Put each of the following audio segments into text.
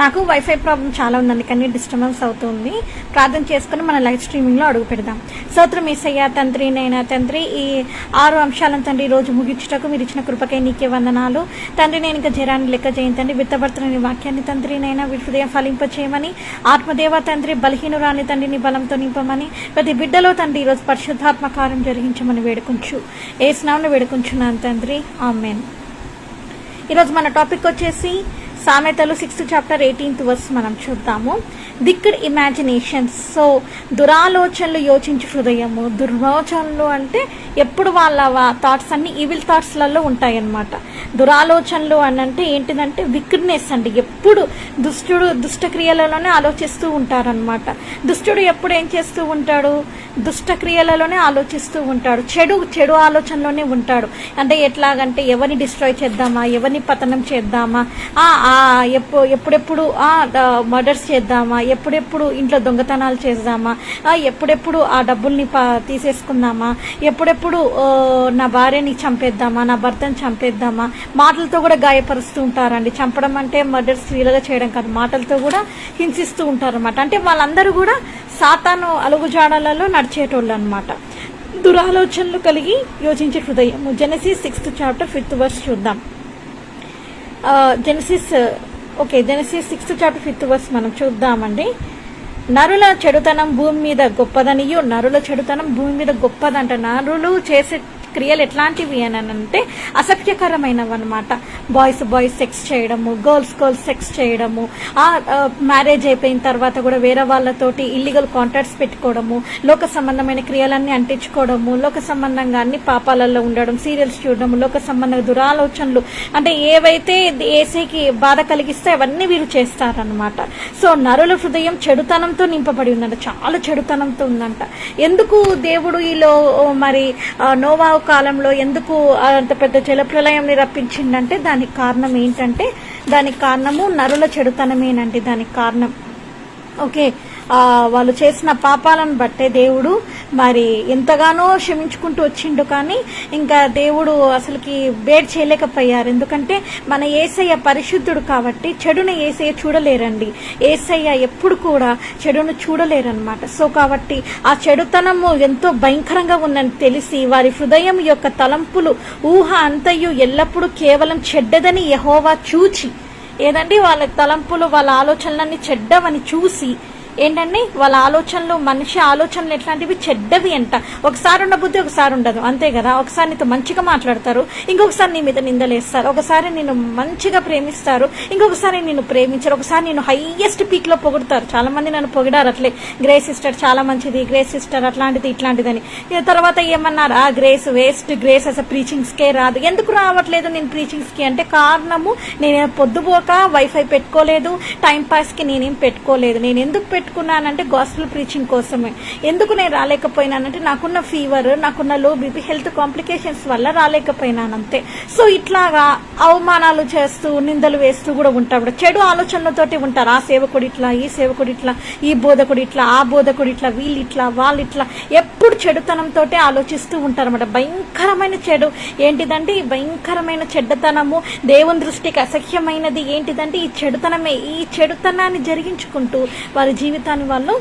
నాకు wifi problem చాలా ఉంది అందుకని డిస్టర్బెన్స్ అవుతుంది. ప్రార్థన చేసుకుని మన లైవ్ స్ట్రీమింగ్లో అడుగు పెడదాం. స్తోత్రం ఏసయ్య తండ్రి నైనా తండ్రి ఈ ఆరు అంశాలను తండ్రి రోజు ముగించుటకు మీరు ఇచ్చిన కృపకై నీకే వందనాలు. తండ్రి నేను ఇంకా జరాన్ని లెక్క చేయండి విత్తబడుతున్న వాక్యాన్ని తండ్రి నైనా వీటి హృదయం ఫలింప చేయమని ఆత్మదేవ తండ్రి బలహీనురాని తండ్రి నీ బలంతో నింపమని. ప్రతి బిడ్డలో తండ్రి ఈరోజు పరిశుద్ధాత్మకారం జరిగించమని వేడుకుంచు. ఏ స్నామను వేడుకుంటున్నాను తండ్రి. ఆమెన్. ఈరోజు మన టాపిక్ వచ్చేసి సామెతలు సిక్స్త్ చాప్టర్ ఎయిటీన్త్ వర్స్ మనం చూద్దాము. దిక్కుడ్ ఇమాజినేషన్ సో దురాలోచనలు యోచించు హృదయము. దురాలోచనలు అంటే ఎప్పుడు వాళ్ళ థాట్స్ అన్ని ఈవిల్ థాట్స్లలో ఉంటాయన్నమాట. దురాలోచనలు అని అంటే ఏంటిదంటే విక్డ్నెస్ అండి. ఎప్పుడు దుష్టుడు దుష్టక్రియలలోనే ఆలోచిస్తూ ఉంటారనమాట దుష్టుడు ఎప్పుడు ఏం చేస్తూ ఉంటాడు? దుష్టక్రియలలోనే ఆలోచిస్తూ ఉంటాడు. చెడు చెడు ఆలోచనలోనే ఉంటాడు. అంటే ఎట్లాగంటే ఎవరిని డిస్ట్రాయ్ చేద్దామా? ఎవరిని పతనం చేద్దామా? ఆ, ఎప్పు ఎప్పుడెప్పుడు మర్డర్స్ చేద్దామా ఎప్పుడెప్పుడు ఇంట్లో దొంగతనాలు చేద్దామా ఎప్పుడెప్పుడు ఆ డబ్బుల్ని తీసేసుకుందామా ఎప్పుడెప్పుడు నా భార్యని చంపేద్దామా నా భర్తని చంపేద్దామా మాటలతో కూడా గాయపరుస్తూ ఉంటారండి. చంపడం అంటే మర్డర్స్ వీలుగా చేయడం కాదు మాటలతో కూడా హింసిస్తూ ఉంటారన్నమాట. అంటే వాళ్ళందరూ కూడా సాతాను అలుగుజాడలలో నడిచేటోళ్ళు అనమాట దురాలోచనలు కలిగి యోచించే హృదయం. Genesis sixth chapter fifth verse చూద్దాం. Genesis okay Genesis sixth chapter fifth verse మనం చూద్దామండి. నరుల చెడుతనం భూమి మీద గొప్పదనియు నరుల చెడుతనం భూమి మీద గొప్పదంట. నరులు చేసే క్రియలు ఎట్లాంటివి అని అంటే అసభ్యకరమైనవి అనమాట బాయ్స్ బాయ్స్ సెక్స్ చేయడము గర్ల్స్ గర్ల్స్ సెక్స్ చేయడము ఆ మ్యారేజ్ అయిపోయిన తర్వాత కూడా వేరే వాళ్ళతోటి ఇల్లీగల్ కాంటాక్ట్స్ పెట్టుకోవడము లోక సంబంధమైన క్రియలన్నీ అంటించుకోవడము లోక సంబంధంగా అన్ని పాపాలలో ఉండడం సీరియల్స్ చూడడము లోక సంబంధంగా దురాలోచనలు అంటే ఏవైతే ఏసీకి బాధ కలిగిస్తే అవన్నీ వీరు చేస్తారనమాట సో నరుల హృదయం చెడుతనంతో నింపబడి ఉందంట చాలా చెడుతనంతో ఉందంట. ఎందుకు దేవుడు ఈలో మరి నోవా కాలంలో ఎందుకు అంత పెద్ద జలప్రలయంని రప్పించిందంటే దానికి కారణం ఏంటంటే దానికి కారణము నరుల చెడుతనమేనండి దానికి కారణం. ఓకే. వాళ్ళు చేసిన పాపాలను బట్టే దేవుడు మరి ఎంతగానో క్షమించుకుంటూ వచ్చిండు కానీ ఇంకా దేవుడు అసలుకి బేడ్ చేయలేకపోయారు. ఎందుకంటే మన ఏసయ్య పరిశుద్ధుడు కాబట్టి చెడుని ఏసయ్య చూడలేరండి. ఏసయ్య ఎప్పుడు కూడా చెడును చూడలేరనమాట సో కాబట్టి ఆ చెడుతనము ఎంతో భయంకరంగా ఉందని తెలిసి వారి హృదయం యొక్క తలంపులు ఊహ అంతయు ఎల్లప్పుడూ కేవలం చెడ్డదని యహోవా చూచి ఏదండి వాళ్ళ తలంపులు వాళ్ళ ఆలోచనలన్నీ చెడ్డవని చూసి ఏంటండి వాళ్ళ ఆలోచనలు మనిషి ఆలోచనలు ఎట్లాంటివి చెడ్డవి అంట. ఒకసారి ఉన్న బుద్ధి ఒకసారి ఉండదు. అంతే కదా? ఒకసారి నీతో మంచిగా మాట్లాడతారు ఇంకొకసారి నీ మీద నిందలేస్తారు. ఒకసారి నేను మంచిగా ప్రేమిస్తారు ఇంకొకసారి నేను ప్రేమించారు. ఒకసారి నేను హైయెస్ట్ పీక్లో పొగుడతారు. చాలా మంది నన్ను పొగిడారు అట్లే. గ్రే సిస్టర్ చాలా మంచిది. గ్రే సిస్టర్ అట్లాంటిది ఇట్లాంటిదని. తర్వాత ఏమన్నారు? ఆ గ్రేస్ వేస్ట్ గ్రేస్ అసలు ప్రీచింగ్స్ కే రాదు. ఎందుకు రావట్లేదు నేను ప్రీచింగ్స్కి అంటే కారణము నేను పొద్దుపోక వైఫై పెట్టుకోలేదు. టైం పాస్కి నేనేం పెట్టుకోలేదు. నేను ఎందుకు పెట్టు పెట్టుకున్నానంటే గాస్పుల్ ప్రీచింగ్ కోసమే. ఎందుకు నేను రాలేకపోయినానంటే నాకున్న ఫీవర్ నాకున్న లో బీపీ హెల్త్ కాంప్లికేషన్స్ వల్ల రాలేకపోయినానంతే. సో ఇట్లాగా అవమానాలు చేస్తూ నిందలు వేస్తూ కూడా ఉంటాడు చెడు ఆలోచనలతోటి ఉంటారు. ఆ సేవకుడు ఇట్లా ఈ సేవకుడు ఇట్లా ఈ బోధకుడు ఇట్లా ఆ బోధకుడు ఇట్లా వీళ్ళు ఇట్లా వాళ్ళు ఇట్లా. ఎప్పుడు చెడుతనంతో ఆలోచిస్తూ ఉంటారు అన్నమాట భయంకరమైన చెడు. ఏంటిదంటే ఈ భయంకరమైన చెడ్డతనము దేవుని దృష్టికి అసహ్యమైనది ఏంటిదంటే ఈ చెడుతనమే. ఈ చెడుతనాన్ని జరిగించుకుంటూ వారి జీవితాన్ని వాళ్ళు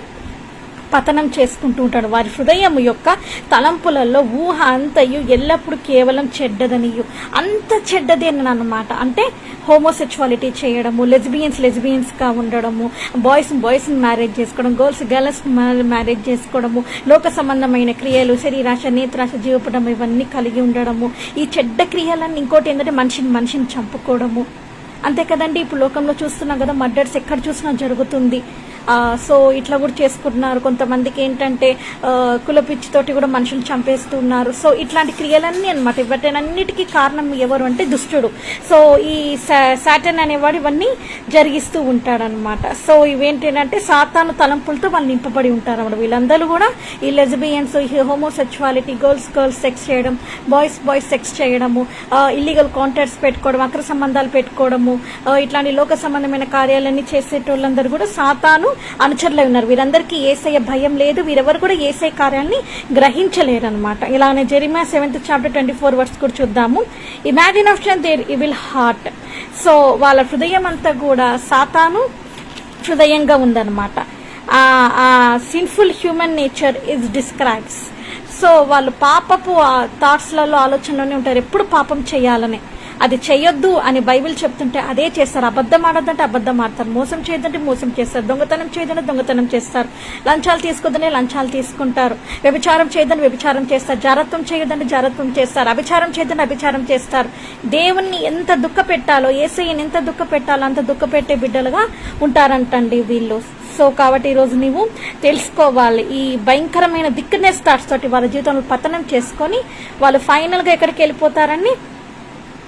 పతనం చేసుకుంటూ ఉంటాడు. వారి హృదయం యొక్క తలంపులలో ఊహ అంతయు ఎల్లప్పుడూ కేవలం చెడ్డదనియు. అంత చెడ్డదేనమాట అంటే హోమోసెక్చువాలిటీ చేయడము లెజ్బియన్స్ లెజ్బియన్స్గా ఉండడము బాయ్స్ బాయ్స్ మ్యారేజ్ చేసుకోవడం గర్ల్స్ గర్ల్స్ మ్యారేజ్ చేసుకోవడము లోక సంబంధమైన క్రియలు శరీరాశ నేత్రాశ జీవపడం ఇవన్నీ కలిగి ఉండడము. ఈ చెడ్డ క్రియలన్నీ ఇంకోటి ఏంటంటే మనిషిని మనిషిని చంపుకోవడము. అంతే కదండి? ఇప్పుడు లోకంలో చూస్తున్నాం కదా మర్డర్స్ ఎక్కడ చూసినా జరుగుతుంది. సో ఇట్లా కూడా చేసుకుంటున్నారు. కొంతమందికి ఏంటంటే కులపిచ్చితోటి కూడా మనుషులు చంపేస్తున్నారు. సో ఇట్లాంటి క్రియలన్నీ అనమాట ఇవన్నిటికీ కారణం ఎవరు అంటే దుష్టుడు. సో ఈ సాటన్ అనేవాడు ఇవన్నీ జరిగిస్తూ ఉంటాడనమాట సో ఇవేంటంటే సాతాను తలంపులతో వాళ్ళు నింపబడి ఉంటారు అనమాట వీళ్ళందరూ కూడా ఈ లెజబియన్స్ ఈ హోమోసెక్చువాలిటీ గర్ల్స్ గర్ల్స్ సెక్స్ చేయడం బాయ్స్ బాయ్స్ సెక్స్ చేయడము ఇల్లీగల్ కాంటాక్ట్స్ పెట్టుకోవడం అక్ర సంబంధాలు పెట్టుకోవడము ఇట్లాంటి లోక సంబంధమైన కార్యాలన్నీ చేసేటోళ్ళందరూ కూడా సాతాను అనుచరులై ఉన్నారు. వీరందరికీ ఏసయ్య భయం లేదు. వీరెవరు కూడా ఏసఐ కార్యాన్ని గ్రహించలేరు అనమాట ఇలానే Jeremiah seventh chapter twenty four words కూడా చూద్దాము. Imagine of their evil heart so వాళ్ళ హృదయం అంతా కూడా సాతాను హృదయంగా ఉందన్నమాట. Sinful human nature is describes so వాళ్ళు పాపపు థాట్స్లలో ఆలోచనలోనే ఉంటారు. ఎప్పుడు పాపం చేయాలని. అది చేయొద్దు అని బైబిల్ చెప్తుంటే అదే చేస్తారు. అబద్ధం ఆడద్దంటే అబద్ధం ఆడతారు. మోసం చేయొద్దంటే మోసం చేస్తారు. దొంగతనం చేయొద్దంటే దొంగతనం చేస్తారు. లంచాలు తీసుకొద్దని లంచాలు తీసుకుంటారు. వ్యభిచారం చేయొద్దని వ్యభిచారం చేస్తారు. జారత్వం చేయొద్దంటే జారత్వం చేస్తారు. అభిచారం చేయొద్దని అభిచారం చేస్తారు. దేవుణ్ణి ఎంత దుఃఖ పెట్టాలో ఏసయ్యని ఎంత దుఃఖ పెట్టాలో అంత దుఃఖ పెట్టే బిడ్డలుగా ఉంటారంటండి వీళ్ళు. సో కాబట్టి ఈరోజు నీవు తెలుసుకోవాలి. ఈ భయంకరమైన దిక్కునెస్ థాట్స్ తోటి వాళ్ళ జీవితంలో పతనం చేసుకొని వాళ్ళు ఫైనల్గా ఎక్కడికి వెళ్ళిపోతారని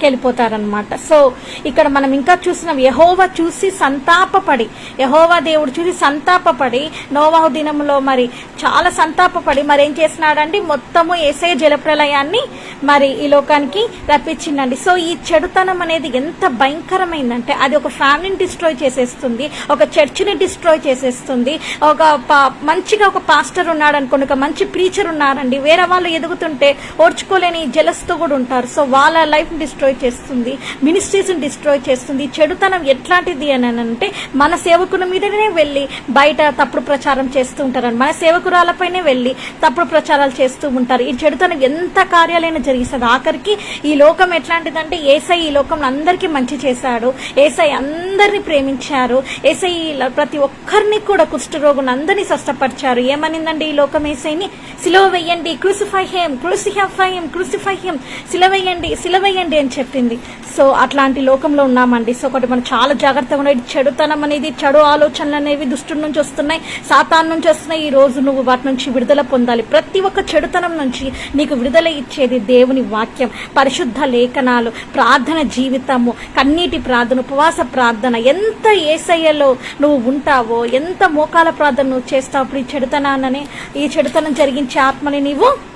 వెళ్ళిపోతారనమాట సో ఇక్కడ మనం ఇంకా చూసినాం యహోవా చూసి సంతాపపడి యహోవా దేవుడు చూసి సంతాపపడి నోవాహు దినంలో మరి చాలా సంతాపపడి మరి ఏం చేసినాడండి మొత్తము ఏసే జలప్రలయాన్ని మరి ఈ లోకానికి రప్పించిందండి సో ఈ చెడుతనం అనేది ఎంత భయంకరమైందంటే అది ఒక ఫ్యామిలీని డిస్ట్రాయ్ చేసేస్తుంది ఒక చర్చిని డిస్ట్రాయ్ చేసేస్తుంది ఒక పా- మంచిగా ఒక పాస్టర్ ఉన్నాడు అనుకోండి ఒక మంచి ప్రీచర్ ఉన్నారండి వేరే వాళ్ళు ఎదుగుతుంటే ఓర్చుకోలేని జలస్తో కూడా ఉంటారు. సో వాళ్ళ లైఫ్ డిస్ట్రాయ్ చేస్తుంది మినిస్ట్రీస్ని డిస్ట్రాయ్ చేస్తుంది. చెడుతనం ఎట్లాంటిది అని అంటే మన సేవకుల మీదనే వెళ్ళి బయట తప్పుడు ప్రచారం చేస్తూ ఉంటారు మన సేవకురాలపైనే వెళ్ళి తప్పుడు ప్రచారాలు చేస్తూ ఉంటారు. ఈ చెడుతనం ఎంత కార్యాలైనా జరిగిస్తుంది? ఆఖరికి ఈ లోకం ఎట్లాంటిదంటే ఏసై ఈ లోకంలో అందరికీ మంచి చేశాడు. ఏసై అందరిని ప్రేమించారు. ఏసై ప్రతి ఒక్కరిని కూడా కుష్ఠరోగుని అందరినీ స్వస్థపరిచారు. ఏమనిందండి ఈ లోకం ఏసైని? సిలువ వెయ్యండి crucify him crucify him crucify him సిలవేయండి సిలవేయండి అని చెప్పింది. సో అట్లాంటి లోకంలో ఉన్నామండి. సో ఒకటి మనం చాలా జాగ్రత్తగా ఉన్నాయి చెడుతనం అనేది చెడు ఆలోచనలు అనేవి దుష్టు నుంచి వస్తున్నాయి. సాతాన్ నుంచి వస్తున్నాయి. ఈ రోజు నువ్వు వాటి నుంచి విడుదల పొందాలి. ప్రతి ఒక్క చెడుతనం నుంచి నీకు విడుదల ఇచ్చేది దేవుని వాక్యం. పరిశుద్ధ లేఖనాలు ప్రార్థన జీవితము కన్నీటి ప్రార్థన ఉపవాస ప్రార్థన. ఎంత ఏసయ్యలో నువ్వు ఉంటావో ఎంత మోకాల ప్రార్థన నువ్వు చేస్తావు అప్పుడు ఈ చెడుతనాన్ని ఈ చెడుతనం జరిగించే ఆత్మని నీవు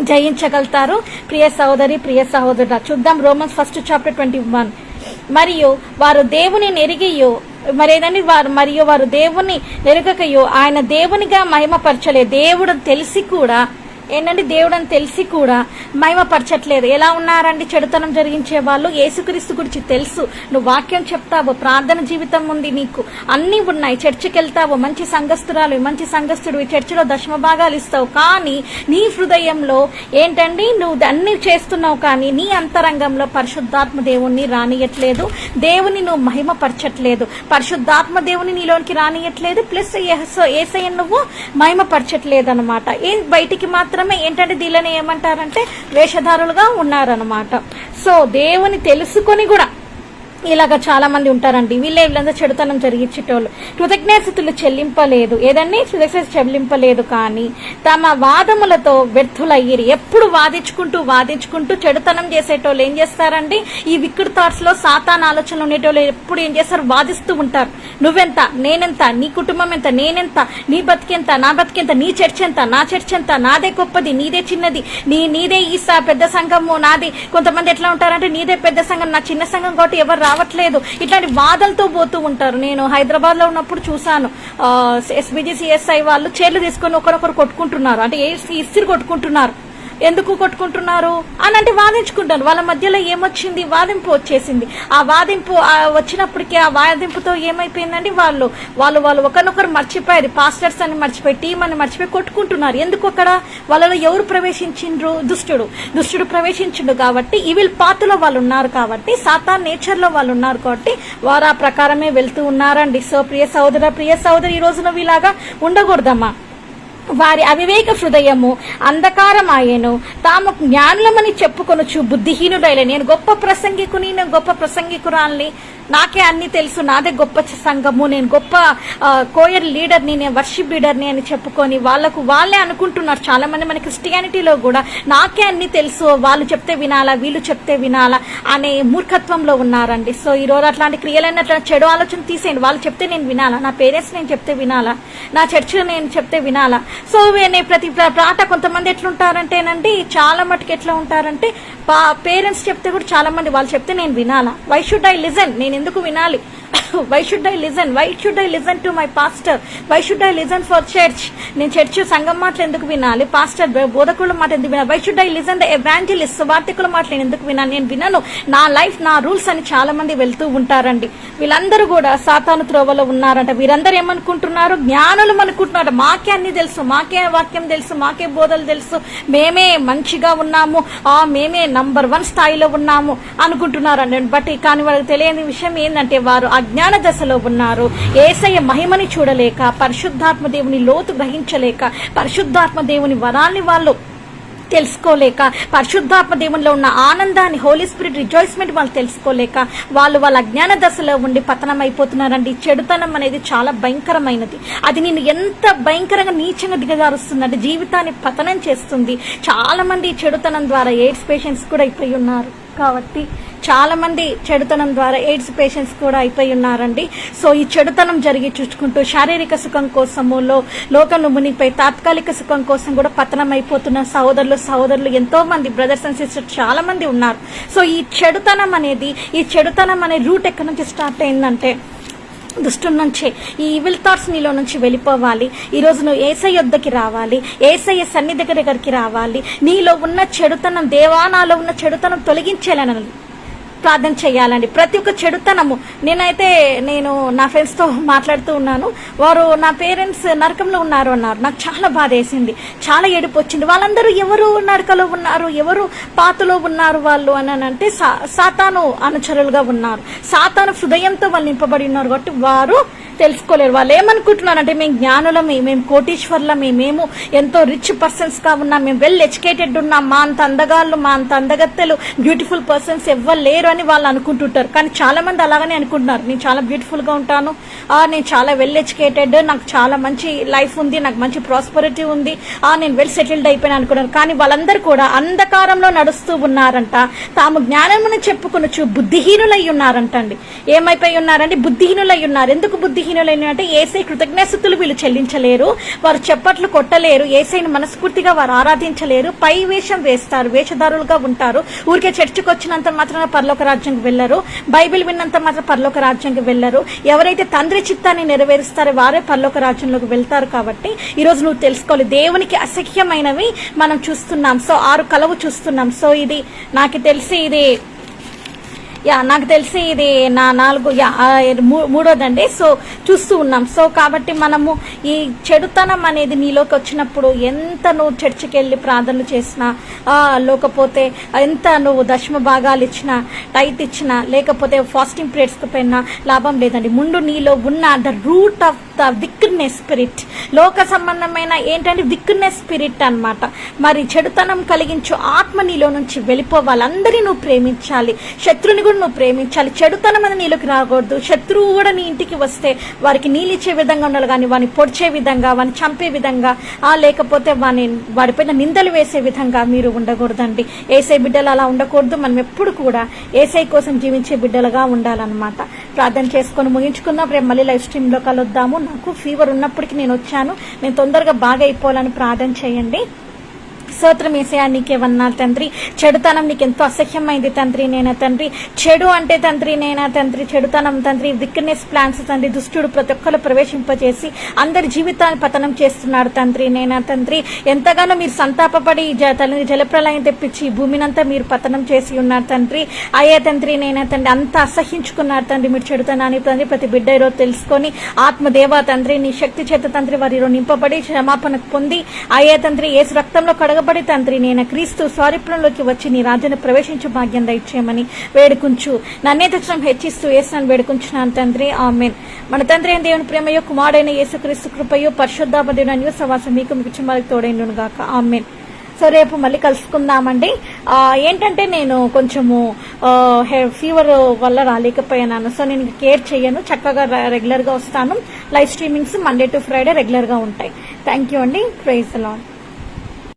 జయించగలుగుతారు. ప్రియ సహోదరి ప్రియ సహోదరుడు చూద్దాం Romans first chapter twenty one. మరియు వారు దేవుని నెరిగియో మరేదని వారు మరియు వారు దేవుని నెరుగకయో ఆయన దేవునిగా మహిమపరచలే దేవుడు తెలిసి కూడా ఏంటంటే దేవుడు అని తెలిసి కూడా మహిమపరచట్లేదు. ఎలా ఉన్నారండి? చెడుతనం జరిగించే వాళ్ళు? యేసుక్రీస్తు గురించి తెలుసు. నువ్వు వాక్యం చెప్తావు? ప్రార్థన జీవితం ఉంది నీకు. అన్నీ ఉన్నాయి. చర్చికి వెళ్తావు? మంచి సంఘస్థురాలు మంచి సంఘస్థుడు ఈ చర్చిలో దశమ భాగాలు ఇస్తావు. కానీ నీ హృదయంలో ఏంటండి? నువ్వు అన్ని చేస్తున్నావు కానీ నీ అంతరంగంలో పరిశుద్ధాత్మ దేవుణ్ణి రానియట్లేదు. దేవుని నువ్వు మహిమపరచట్లేదు. పరిశుద్ధాత్మ దేవుని నీలోనికి రానియట్లేదు. ప్లస్ ఏసయ్య నువ్వు మహిమపరచట్లేదు అనమాట ఏ బయటికి మాత్రం మాత్రమే ఏంటంటే దీనిని ఏమంటారంటే వేషధారులుగా ఉన్నారనమాట సో దేవుని తెలుసుకొని కూడా ఇలాగ చాలా మంది ఉంటారండి. వీళ్ళే వీళ్ళంతా చెడుతనం జరిగించేటోళ్ళు కృతజ్ఞతలు చెల్లింపలేదు. ఏదన్నీ కృతజ్ఞత చెల్లింపలేదు కానీ తమ వాదములతో వ్యర్థులయ్యిరి. ఎప్పుడు వాదించుకుంటూ వాదించుకుంటూ చెడుతనం చేసేటోళ్ళు ఏం చేస్తారండి? ఈ విక్కుడు థాట్స్లో సాతాన్ ఆలోచనలు ఉండేటోళ్ళు ఎప్పుడు ఏం చేస్తారు? వాదిస్తూ ఉంటారు. నువ్వెంత? నేనెంత? నీ కుటుంబం ఎంత? నేనెంత? నీ బతికెంత? నా బతికెంత? నీ చర్చ ఎంత? నా చర్చ ఎంత? నాదే గొప్పది నీదే చిన్నది. నీ నీదే ఈ పెద్ద సంఘము నాది. కొంతమంది ఎట్లా ఉంటారంటే నీదే పెద్ద సంఘం నా చిన్న సంఘం కాబట్టి ఎవరు రావట్లేదు. ఇట్లాంటి వాదనతో పోతూ ఉంటారు. నేను హైదరాబాద్లో ఉన్నప్పుడు చూసాను ఎస్బీజీ సిఎస్ఐ వాళ్ళు చేర్లు తీసుకొని ఒకరొకరు కొట్టుకుంటున్నారు. అంటే ఏ- ఇస్త్రీ కొట్టుకుంటున్నారు. ఎందుకు కొట్టుకుంటున్నారు? అని అంటే వాదించుకుంటారు వాళ్ళ మధ్యలో ఏమొచ్చింది? వాదింపు వచ్చేసింది. ఆ వాదింపు వచ్చినప్పటికీ ఆ వాదింపుతో ఏమైపోయిందండి వాళ్ళు వాళ్ళు వాళ్ళు ఒకరినొకరు మర్చిపోయారు. పాస్టర్స్ అని మర్చిపోయి టీం అని మర్చిపోయి కొట్టుకుంటున్నారు. ఎందుకు అక్కడ? వాళ్ళలో ఎవరు ప్రవేశించిండ్రు? దుష్టుడు. దుష్టుడు ప్రవేశించిండు కాబట్టి ఈవిల్ పాతలో వాళ్ళు ఉన్నారు కాబట్టి సాతా నేచర్లో వాళ్ళు ఉన్నారు కాబట్టి వారు ఆ ప్రకారమే వెళ్తూ ఉన్నారండి. సో ప్రియ సహోదర ప్రియ సహోదరి ఈ రోజున ఇలాగా ఉండకూడదమ్మా. వారి అవివేక హృదయము అంధకారమాయను. తాము జ్ఞానులమని చెప్పుకొనొచ్చు బుద్ధిహీనుడైలే. నేను గొప్ప ప్రసంగికుని నేను గొప్ప ప్రసంగికురాల్ని. నాకే అన్ని తెలుసు. నాదే గొప్ప సంఘము. నేను గొప్ప కోయర్ లీడర్ని నేను వర్షిప్ లీడర్ని అని చెప్పుకొని వాళ్ళకు వాళ్ళే అనుకుంటున్నారు. చాలా మంది మన క్రిస్టియానిటీలో కూడా నాకే అన్ని తెలుసు. వాళ్ళు చెప్తే వినాలా వీళ్ళు చెప్తే వినాలా అనే మూర్ఖత్వంలో ఉన్నారండి. సో ఈ రోజు అట్లాంటి క్రియలైన అట్లా చెడు ఆలోచన తీసేయండి. వాళ్ళు చెప్తే నేను వినాలా? నా పేరెంట్స్ నేను చెప్తే వినాలా? నా చర్చిలో నేను చెప్తే వినాలా? సో నేను ప్రతి ప్రాట కొంతమంది ఎట్లుంటారంటేనండి చాలా మటుకు ఎట్లా ఉంటారంటే పేరెంట్స్ చెప్తే కూడా చాలా మంది వాళ్ళు చెప్తే నేను వినాలా? వై షుడ్ ఐ లిజన్ నేను ఎందుకు వినాలి? Why should I listen why should I listen to my pastor why should I listen for church నేను చర్చ్ సంఘం మాటలు ఎందుకు వినాలి? పాస్టర్ బోధకుల మాట ఎందుకు వినాలి? Why should I listen the evangelist వార్తికుల మాటలు నేను ఎందుకు వినాలి? నేను వినను. నా లైఫ్ నా రూల్స్ అని చాలా మంది వెళ్తూ ఉంటారండి. వీళ్ళందరూ కూడా సాతాను త్రోవలో ఉన్నారంట. వీరందరూ ఏమనుకుంటున్నారు? జ్ఞానులు అనుకుంటున్నారు మాకే అన్ని తెలుసు. మాకే వాక్యం తెలుసు. మాకే బోధలు తెలుసు. మేమే మంచిగా ఉన్నాము. ఆ మేమే నంబర్ వన్ స్థాయిలో ఉన్నాము అనుకుంటున్నారు? అని బట్ కానీ వాళ్ళకి తెలియని విషయం ఏంటంటే వారు అజ్ఞాన దశలో ఉన్నారు. ఏసయ్య మహిమని చూడలేక పరిశుద్ధాత్మ దేవుని లోతు గ్రహించలేక పరిశుద్ధాత్మ దేవుని వరాన్ని వాళ్ళు తెలుసుకోలేక పరిశుద్ధాత్మ దేవునిలో ఉన్న ఆనందాన్ని హోలీ స్పిరిట్ రిజాయిస్మెంట్ వాళ్ళు తెలుసుకోలేక వాళ్ళు వాళ్ళ అజ్ఞాన దశలో ఉండి పతనం అయిపోతున్నారండి చెడుతనం అనేది చాలా భయంకరమైనది. అది నేను ఎంత భయంకరంగా నీచంగా దిగజారుస్తుందంటే జీవితాన్ని పతనం చేస్తుంది. చాలా మంది చెడుతనం ద్వారా ఎయిడ్స్ పేషెంట్స్ కూడా అయిపోయి ఉన్నారు కాబట్టి చాలామంది చెడుతనం ద్వారా ఎయిడ్స్ పేషెంట్స్ కూడా అయిపోయి ఉన్నారండి. సో ఈ చెడుతనం జరిగి చూసుకుంటూ శారీరక సుఖం కోసము లో లోకంలో మునిగిపోయి తాత్కాలిక సుఖం కోసం కూడా పతనం అయిపోతున్న సహోదరులు సహోదరులు ఎంతో మంది బ్రదర్స్ అండ్ సిస్టర్స్ చాలా మంది ఉన్నారు. సో ఈ చెడుతనం అనేది ఈ చెడుతనం అనే రూట్ ఎక్కడి నుంచి స్టార్ట్ అయిందంటే దుష్టుల నుంచి ఈ ఈవిల్ థాట్స్ నీలో నుంచి వెళ్ళిపోవాలి. ఈ నువ్వు ఏసై యొద్దకి రావాలి. ఏసయ్య సన్నిధి దగ్గరికి రావాలి. నీలో ఉన్న చెడుతనం దేవానాలో ఉన్న చెడుతనం తొలగించేయాలని ప్రార్థన చేయాలండి. ప్రతి ఒక్క చెడుతనము నేనైతే నేను నా ఫ్రెండ్స్తో మాట్లాడుతూ ఉన్నాను. వారు నా పేరెంట్స్ నరకంలో ఉన్నారు అన్నారు. నాకు చాలా బాధ వేసింది చాలా ఏడుపు వచ్చింది. వాళ్ళందరూ ఎవరు నరకలో ఉన్నారు? ఎవరు పాతలో ఉన్నారు వాళ్ళు అని అంటే సా సాతాను అనుచరులుగా ఉన్నారు. సాతాను హృదయంతో వాళ్ళు నింపబడి ఉన్నారు. కాబట్టి వారు తెలుసుకోలేరు. వాళ్ళు ఏమనుకుంటున్నారంటే మేము జ్ఞానులమే మేము కోటీశ్వర్లమే మేము ఎంతో రిచ్ పర్సన్స్గా ఉన్నాం మేము వెల్ ఎడ్యుకేటెడ్ ఉన్నాం మా అంత అందగాళ్ళు మా అంత అందగత్తెలు బ్యూటిఫుల్ పర్సన్స్ ఎవ్వరు లేరు అని వాళ్ళు అనుకుంటుంటారు. కానీ చాలా మంది అలాగనే అనుకుంటున్నారు. నేను చాలా బ్యూటిఫుల్గా ఉంటాను. ఆ నేను చాలా వెల్ ఎడ్యుకేటెడ్ నాకు చాలా మంచి లైఫ్ ఉంది నాకు మంచి ప్రాస్పరిటీ ఉంది. ఆ నేను వెల్ సెటిల్డ్ అయిపోయాను అనుకున్నాను కానీ వాళ్ళందరూ కూడా అంధకారంలో నడుస్తూ ఉన్నారంట. తాము జ్ఞానమును చెప్పుకొనొచ్చు బుద్ధిహీనులై ఉన్నారంటండి. ఏమైపోయి ఉన్నారండి? బుద్ధిహీనులై ఉన్నారు. ఎందుకు బుద్ధిహీన అంటే ఏసై కృతజ్ఞాస్తుతులు వీళ్ళు చెల్లించలేరు. వారు చెప్పట్లు కొట్టలేరు. ఏసైని మనస్ఫూర్తిగా వారు ఆరాధించలేరు. పై వేషం వేస్తారు. వేషధారులుగా ఉంటారు. ఊరికే చర్చికి వచ్చినంత మాత్రాన పరలోక రాజ్యంకి వెళ్ళరు. బైబిల్ విన్నంత మాత్రం పరలోక రాజ్యంకి వెళ్ళరు. ఎవరైతే తండ్రి చిత్తాన్ని నెరవేరుస్తారో వారే పరలోక రాజ్యంలోకి వెళ్తారు కాబట్టి ఈ రోజు నువ్వు తెలుసుకోవాలి. దేవునికి అసహ్యమైనవి మనం చూస్తున్నాం. సో ఆరు కలవు చూస్తున్నాం. సో ఇది నాకు తెలిసి ఇది యా నాకు తెలిసి ఇది నా నాలుగు మూడోదండి. సో చూస్తూ ఉన్నాం. సో కాబట్టి మనము ఈ చెడుతనం అనేది నీలోకి వచ్చినప్పుడు ఎంత నువ్వు చర్చికి వెళ్ళి ప్రార్థనలు చేసినా లేకపోతే ఎంత నువ్వు దశమ భాగాలు ఇచ్చినా టైట్ ఇచ్చినా లేకపోతే ఫాస్టింగ్ పీరియడ్స్కి పోయినా లాభం లేదండి. ముందు నీలో ఉన్న the root of the weakness spirit. లోక సంబంధమైన ఏంటంటే విక్నెస్ స్పిరిట్ అన్నమాట. మరి చెడుతనం కలిగించు ఆత్మ నీలో నుంచి వెళ్ళిపోవాలి. అందరినీ నువ్వు ప్రేమించాలి. శత్రుని కూడా నువ్వు ప్రేమించాలి. చెడుతనం అనేది నీలోకి రాకూడదు. శత్రువు కూడా నీ ఇంటికి వస్తే వారికి నీళ్ళు ఇచ్చే విధంగా ఉండాలి కానీ వాని పొడిచే విధంగా వాని చంపే విధంగా ఆ లేకపోతే వాని వాడిపైన నిందలు వేసే విధంగా మీరు ఉండకూడదండి. ఏసై బిడ్డలు అలా ఉండకూడదు. మనం ఎప్పుడు కూడా ఏసై కోసం జీవించే బిడ్డలుగా ఉండాలన్నమాట. ప్రార్థన చేసుకొని ముగించుకుందాం. రేపు మళ్ళీ లైవ్ స్ట్రీమ్లో కలుద్దాము. నాకు ఫీవర్ ఉన్నప్పటికీ నేను వచ్చాను. నేను తొందరగా బాగా అయిపోవాలని ప్రార్థన చేయండి. స్తోత్రం ఏసయా నీకే వన్నాలు తండ్రి. చెడుతనం నీకు ఎంతో అసహ్యమైంది తండ్రి నేనా తండ్రి. చెడు అంటే తండ్రి నేనా తండ్రి? చెడుతనం తండ్రి విక్నెస్ ప్లాన్స్ తండ్రి దుష్టుడు ప్రతి ఒక్కరు ప్రవేశింపజేసి అందరి జీవితాన్ని పతనం చేస్తున్నాడు తండ్రి నేనా తండ్రి. ఎంతగానో మీరు సంతాపపడి జ- జలప్రలయం తెప్పించి భూమినంతా మీరు పతనం చేసి ఉన్నారు తండ్రి. అయ్యే తండ్రి నేనా తండ్రి అంత అసహించుకున్నారు తండ్రి మీరు చెడుతనాన్ని తండ్రి. ప్రతి బిడ్డ ఈరోజు తెలుసుకొని ఆత్మదేవ తండ్రి నీ శక్తి చేత తండ్రి వారి నింపబడి క్షమాపణ పొంది అయ్యే తండ్రి ఏసు రక్తంలో కడగబడి తండ్రి నేను క్రీస్తు స్వారూప్యంలోకి వచ్చి నీ రాజ్యాన్ని ప్రవేశించు భాగ్యం దయచేయమని వేడుకుంచు. నన్నే తక్షణం హెచ్చిస్తూ ఏసునని వేడుకుంటున్నాను తండ్రి. ఆమెన్. మన తండ్రి అయిన దేవుని ప్రేమయో కుమారుడైన యేసుక్రీస్తు కృపయో పరిశుద్ధాపదేవుని అన్యో సవాసం మీకు మీకు చుమ్మాలకు తోడైను గాక. ఆమెన్. సో రేపు మళ్ళీ కలుసుకుందామండి. ఏంటంటే నేను కొంచెము ఫీవర్ వల్ల రాలేకపోయాను. సో నేను కేర్ చేయను. చక్కగా రెగ్యులర్గా వస్తాను. Live streamings Monday to Friday రెగ్యులర్గా ఉంటాయి. థ్యాంక్ యూ అండి. Praise Lord